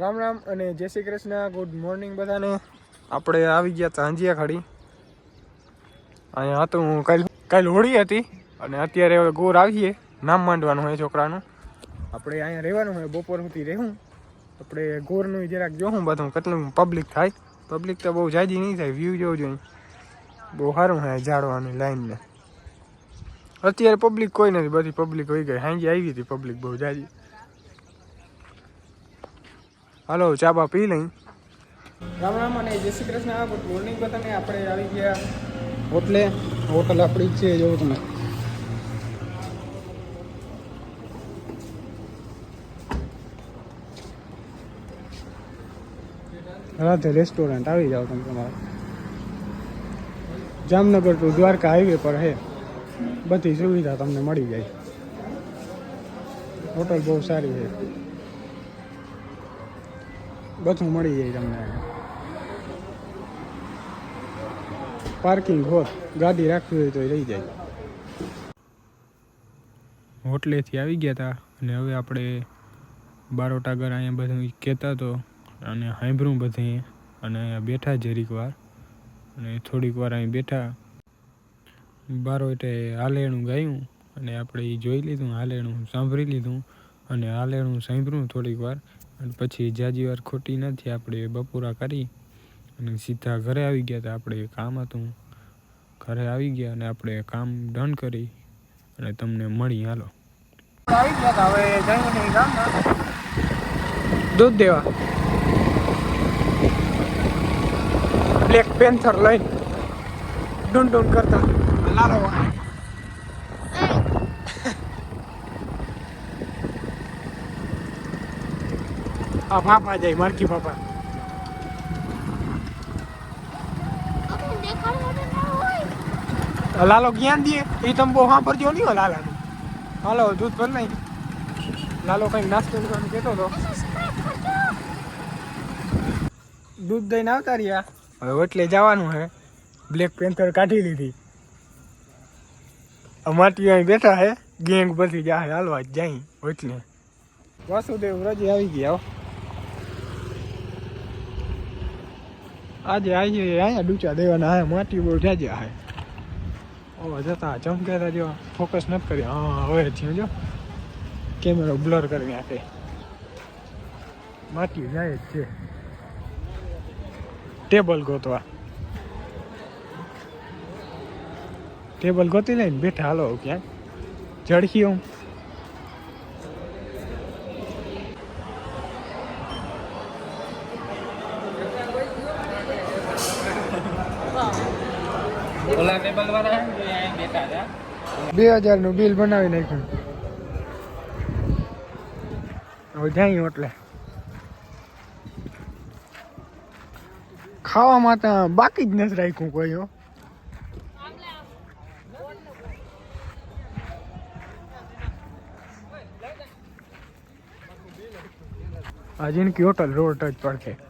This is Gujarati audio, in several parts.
અને જય શ્રી કૃષ્ણ. ગુડ મોર્નિંગ બધાને. આપણે આવી ગયા તાંજિયા ખાડી અહીંયા હતું કાલ કાલ હોળી હતી અને અત્યારે હવે ગોર આવીએ. નામ માંડવાનું હોય છોકરાનું. આપણે અહીંયા રહેવાનું હોય, બપોર સુધી રહેવું. આપણે ગોરનું જરાક જોઉં બધું, કેટલું પબ્લિક થાય. પબ્લિક તો બહુ જાજી નહીં થાય વ્યૂ જોવું જોઈએ. બહુ સારું હોય ઝાડવાની લાઈનને અત્યારે પબ્લિક કોઈ નથી, બધી પબ્લિક હોઈ ગઈ. હાંજી આવી હતી પબ્લિક બહુ જાજી. હાલો, ચા બા પી લઈ. રામ રામ અને જય શ્રી કૃષ્ણ. ગુડ મોર્નિંગ બધાને. આપણે આવી ગયા હોટલે. હોટલ આપણી છે, જોવું તમે. રાધે રેસ્ટોરન્ટ આવી જાઓ તમે તમારે. જામનગર ટુ દ્વારકા હાઈવે પર હે. બધી સુવિધા તમને મળી જાય. હોટલ બહુ સારી છે. બધું મળી જાય તમને. પાર્કિંગ હોત, ગાડી રાખવી હોય તો રહી જાય. હોટલેથી આવી ગયા હતા અને હવે આપણે બારો ટાગર અહીંયા બધું કહેતા તો અને હાંભરું બધે અને અહીંયા બેઠા જરીક વાર. અને થોડીક વાર અહીં બેઠા. બારો એટલે હાલેણું ગાયું અને આપણે એ જોઈ લીધું, હાલેણું સાંભળી લીધું અને હાલેણું સાંભળ્યું થોડીક વાર. અને પછી જાજી વાર ખોટી નથી આપણે બપોરા કરી અને સીધા ઘરે આવી ગયા હતા. આપણે કામ હતું. ઘરે આવી ગયા અને આપણે કામ ડન કરી અને તમને મળી. હાલો. દૂધ દેવા. બ્લેક પેન્થર લઈને ડુન ડુન કરતા. લાલો આ પાપા જાય મારકી પાપા લાલો જ્ઞાન દે? એ તમે બહુ સાંભળજો નહીં હો લાલાનું. હાલો દૂધ ભર નહીં લાલો કંઈક નાસ્તો કરવાનું કહેતો હતો. દૂધ દઈને આવતા રહ્યા. હવે એટલે જવાનું હે. બ્લેક પેન્થર કાઢી લીધી. અમાટી અહીં બેઠા હે. ગેંગ પરથી જાય હાલવા જાય એટલે વાસુદેવ રજી આવી ગયા આજે આજે અહીંયા ડૂચા દેવાના હે માટી બહુ જાજે હાય. ઓ, જતા ચમકેતા જો ફોકસ નથી કરી હા, હવે થયું જો. કેમેરો બ્લર કરી નાખે માટી જાય જ છે. ટેબલ ગોતવા. ટેબલ ગોતી લઈને બેઠા હાલો ક્યાંક. જડખી હું ઓલા ટેબલ વાળા અહીં બેઠા હતા બે હજારનું બિલ બનાવી નાખ્યું. હવે જાય એટલે. ખાવામાં તો બાકી જ નથી રાખ્યું કોઈ અજિંકી હોટલ રોડ ટચ પડશે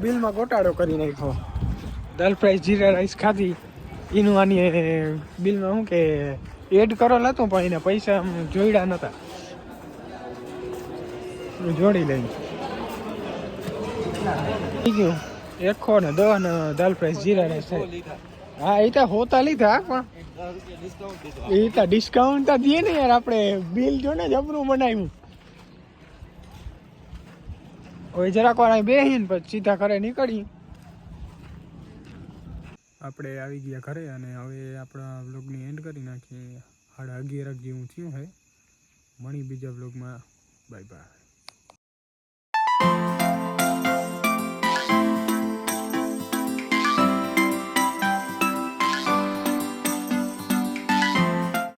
બિલમાં ગોટાળો કરી નાખ્યો. દાલ ફ્રાય જીરા રાઈસ ખાધી. એનું આની બિલમાં શું કે, એડ કરેલ હતું, પણ એને પૈસા નતા. હું જોડી લઈ થઈ ગયું. એકસો ને દસ ને દાલ ફ્રાઈસ જીરા રાઈસ હા, એ તો હોતા લીધા, પણ એ તો ડિસ્કાઉન્ટ તો દઈએ ને યાર, આપણે બિલ જો ને જબરું બનાવ્યું. હવે જરાક વાર અહીં બેસીને પછી સીધા ઘરે નીકળી આપણે આવી ગયા ઘરે અને હવે આપણા બ્લોગની એન્ડ કરી નાખીએ. સાડા અગિયાર જેવું થયું હે મણી બીજા બ્લોગમાં બાય બાય